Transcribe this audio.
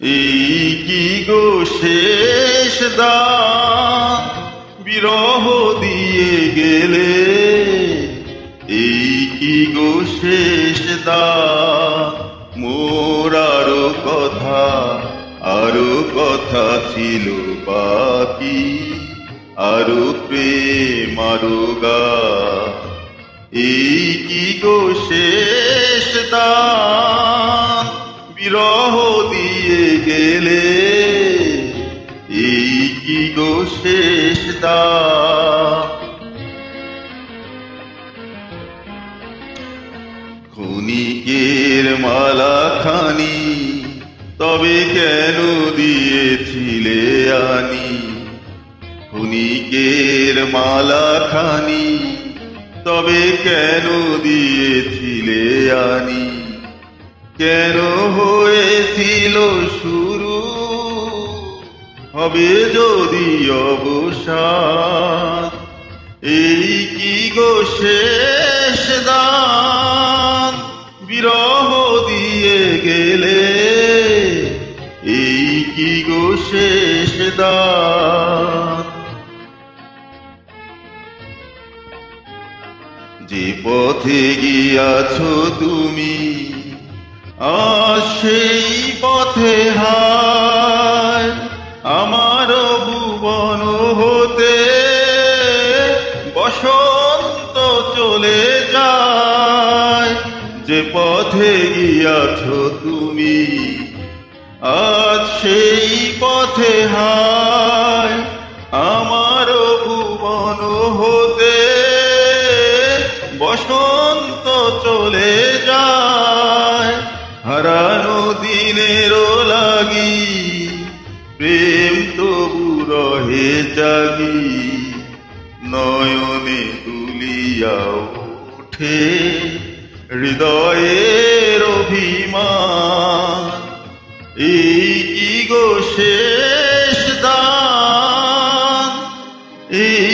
এই কি গো শেষ দান? বিরহ দিয়ে গেলে এই কি গো শেষ দান? মোর আরও কথা আরও কথা ছিল বাকি, আরও প্রেম, আরও গান। এই কি গো শেষ দান? শেষ দান ক্ষণিকের মালা খানি তবে কেন দিয়েছিলে আনি? মালা খানি তবে কেন দিয়েছিলে আনি? কেন হয়েছিল শুরু হবে যদি অবসান এই কি গো শেষ দান? বিরহ দিয়ে গেলে এই কি গো শেষ দান? যে পথে গিয়াছ তুমি, আজ সেই পথে হায় যে পথে গিয়াছ তুমি, আজ সেই পথে হায় আমার ভুবন হতে। বসন্ত চলে যায়, হারানো দিনেরও লাগি, প্রেম তবু রহে জাগি, নয়নে তুলিয়া ওঠে। হৃদয়ের অভিমান। এই কি গো শেষ দান? এই